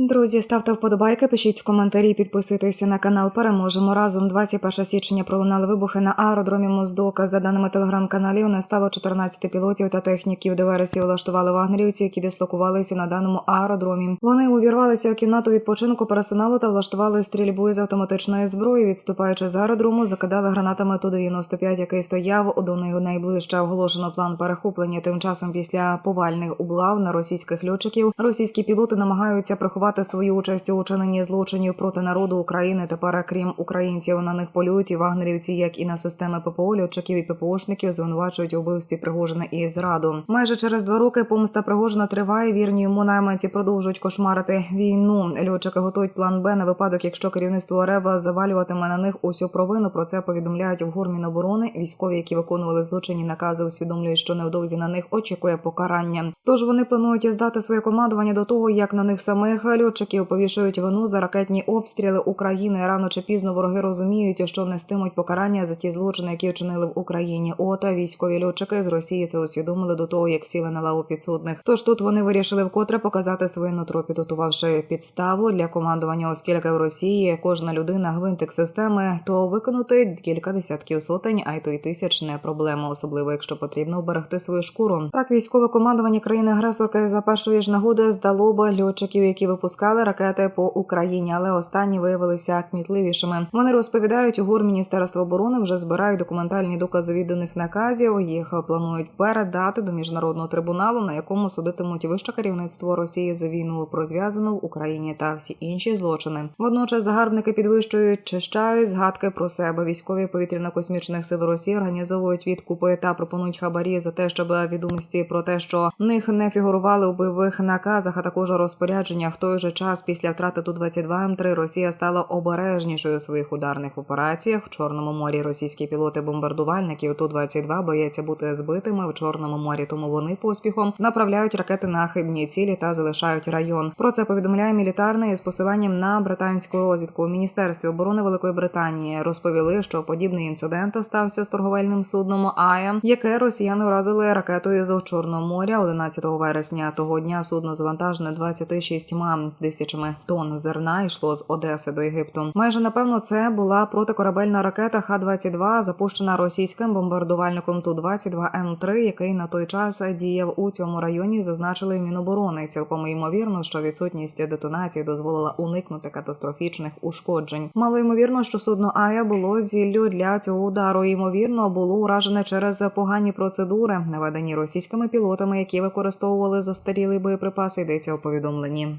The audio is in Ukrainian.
Друзі, ставте вподобайки, пишіть в коментарі, підписуйтеся на канал. Переможемо разом. 21 січня пролунали вибухи на аеродромі Моздока. За даними телеграм-каналів, не стало 14 пілотів та техніків. Диверсію влаштували вагнерівці, які дислокувалися на даному аеродромі. Вони увірвалися у кімнату відпочинку персоналу та влаштували стрільбу із автоматичної зброї. Відступаючи з аеродрому, закидали гранатами ту 95 який стояв до них найближче. Оголошено план перехоплення. Тим часом після повальних облав на російських льотчиків російські пілоти намагаються приховати свою участь у учиненні злочинів проти народу України. Тепер, крім українців, на них полюють і вагнерівці, як і на системи ППО, льотчиків і ППОшників звинувачують у вбивстві Пригожина і зраду. Майже через два роки помста Пригожина триває. Вірні йому найманці продовжують кошмарити війну. Льотчики готують план Б на випадок, якщо керівництво РФ завалюватиме на них усю провину. Про це повідомляють в Гурміноборони. Військові, які виконували злочинні накази, усвідомлюють, що невдовзі на них очікує покарання. Тож вони планують здати своє командування до того, як на них самих льотчиків повішують вину за ракетні обстріли України. Рано чи пізно вороги розуміють, що нестимуть покарання за ті злочини, які вчинили в Україні. Ота військові льотчики з Росії це усвідомили до того, як сіли на лаву підсудних. Тож тут вони вирішили вкотре показати своє нутро, підготувавши підставу для командування, оскільки в Росії кожна людина гвинтик системи, то виконати кілька десятків сотень, а й то й тисяч не проблема, особливо якщо потрібно оберегти свою шкуру. Так військове командування країни-агресорки за першої ж нагоди здало б льотчиків, які випускали ракети по Україні, але останні виявилися кмітливішими. Вони розповідають, ГУР Міністерства оборони вже збирають документальні докази відданих наказів. Їх планують передати до міжнародного трибуналу, на якому судитимуть вище керівництво Росії за війну про зв'язану в Україні та всі інші злочини. Водночас загарбники підвищують чищають згадки про себе. Військові повітряно-космічних сил Росії організовують відкупи та пропонують хабарі за те, щоб відомості про те, що в них не фігурували у бойових наказах, а також розпорядженнях. В той же час після втрати ту 22 М3 Росія стала обережнішою у своїх ударних операціях в Чорному морі. Російські пілоти бомбардувальників ту 22 бояться бути збитими в Чорному морі, тому вони поспіхом направляють ракети на хибні цілі та залишають район. Про це повідомляє мілітарне із посиланням на британську розвідку. У міністерстві оборони Великої Британії розповіли, що подібний інцидент стався з торговельним судном Ая, яке росіяни вразили ракетою з Чорного моря 11 вересня. Того дня судно завантажене 26 тисячами тонн зерна йшло з Одеси до Єгипту. Майже напевно це була протикорабельна ракета Х-22, запущена російським бомбардувальником ту 22 М3, який на той час діяв у цьому районі. Зазначили Міноборони. Цілком ймовірно, що відсутність детонації дозволила уникнути катастрофічних ушкоджень. Мало ймовірно, що судно Ая було зіллю для цього удару. Ймовірно, було уражене через погані процедури, наведені російськими пілотами, які використовували застарілі боєприпаси. Йдеться у повідомленні.